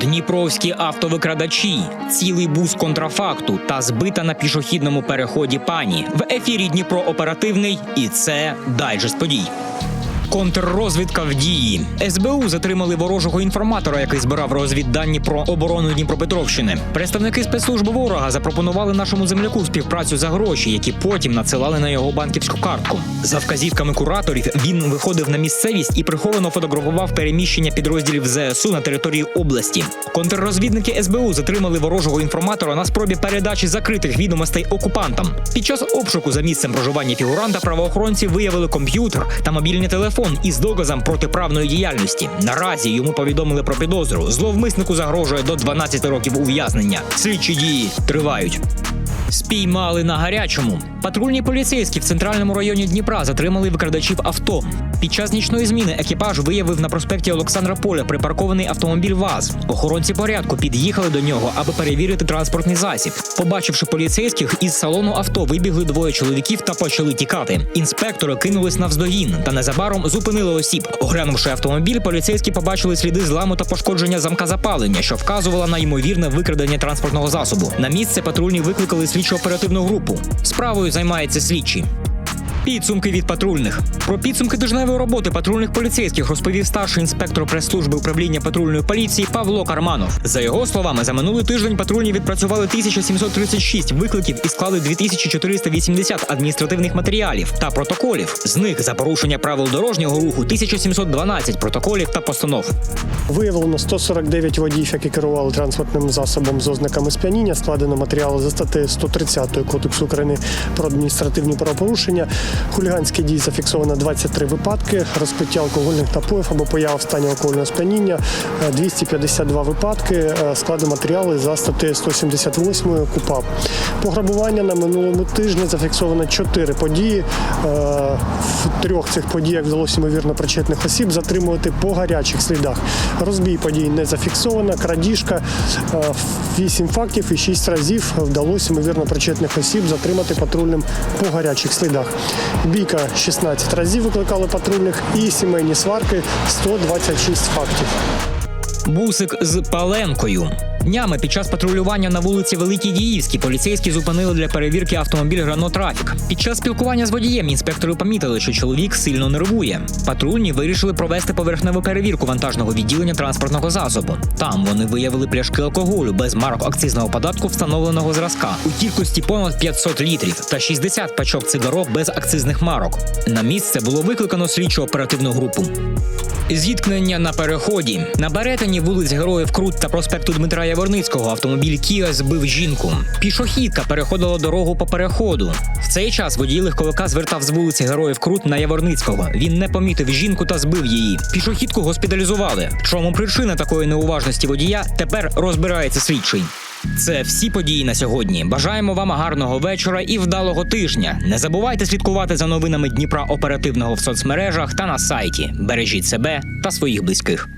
Дніпровські автовикрадачі, цілий бус контрафакту та збита на пішохідному переході пані. В ефірі Дніпро оперативний, і це дайджест подій. Контррозвідка в дії. СБУ затримали ворожого інформатора, який збирав розвіддані про оборону Дніпропетровщини. Представники спецслужби ворога запропонували нашому земляку співпрацю за гроші, які потім надсилали на його банківську картку. За вказівками кураторів він виходив на місцевість і приховано фотографував переміщення підрозділів ЗСУ на території області. Контррозвідники СБУ затримали ворожого інформатора на спробі передачі закритих відомостей окупантам. Під час обшуку за місцем проживання фігуранта правоохоронці виявили комп'ютер та мобільний телефон із доказом протиправної діяльності. Наразі йому повідомили про підозру. Зловмиснику загрожує до 12 років ув'язнення. Слідчі дії тривають. Спіймали на гарячому. Патрульні поліцейські в центральному районі Дніпра затримали викрадачів авто. Під час нічної зміни екіпаж виявив на проспекті Олександра Поля припаркований автомобіль ВАЗ. Охоронці порядку під'їхали до нього, аби перевірити транспортний засіб. Побачивши поліцейських, із салону авто вибігли двоє чоловіків та почали тікати. Інспектори кинулись навздогін та незабаром зупинили осіб. Оглянувши автомобіль, поліцейські побачили сліди зламу та пошкодження замка запалення, що вказувало на ймовірне викрадення транспортного засобу. На місце патрульні викликали слідчо оперативну групу. Справою займається слідчий. Підсумки від патрульних про підсумки тижневої роботи патрульних поліцейських розповів старший інспектор прес-служби управління патрульної поліції Павло Карманов. За його словами, за минулий тиждень патрульні відпрацювали 1736 викликів і склали 2480 адміністративних матеріалів та протоколів. З них за порушення правил дорожнього руху 1712 протоколів та постанов. Виявлено 149 водіїв, які керували транспортним засобом з ознаками сп'яніння. Складено матеріали за статтею 130 Кодексу України про адміністративні правопорушення. Хуліганські дії зафіксовано 23 випадки, розпиття алкогольних напоїв або поява в стані алкогольного сп'яніння, е, 252 випадки, е, складено матеріали за статтею 178 КУПАП. Пограбування на минулому тижні зафіксовано 4 події. Е, В трьох цих подіях вдалося ймовірно причетних осіб затримувати по гарячих слідах. Розбій подій не зафіксовано, крадіжка, 8 фактів і 6 разів вдалося ймовірно причетних осіб затримати патрульним по гарячих слідах. Бійка 16 разів викликали патрульних і сімейні сварки 126 фактів. Бусик з Паленкою. Днями під час патрулювання на вулиці Великій Діївській поліцейські зупинили для перевірки автомобіль Рено Трафік. Під час спілкування з водієм інспектори помітили, що чоловік сильно нервує. Патрульні вирішили провести поверхневу перевірку вантажного відділення транспортного засобу. Там вони виявили пляшки алкоголю без марок акцизного податку встановленого зразка у кількості понад 500 літрів та 60 пачок цигарок без акцизних марок. На місце було викликано слідчу оперативну групу. Зіткнення на переході на перетині вулиць Героїв Крут та проспекту Дмитра Яворницького автомобіль Кіа збив жінку. Пішохідка переходила дорогу по переходу. В цей час водій легковика звертав з вулиці Героїв Крут на Яворницького. Він не помітив жінку та збив її. Пішохідку госпіталізували. В Чому причина такої неуважності водія тепер розбирається слідчий. Це всі події на сьогодні. Бажаємо вам гарного вечора і вдалого тижня. Не забувайте слідкувати за новинами Дніпра оперативного в соцмережах та на сайті. Бережіть себе та своїх близьких.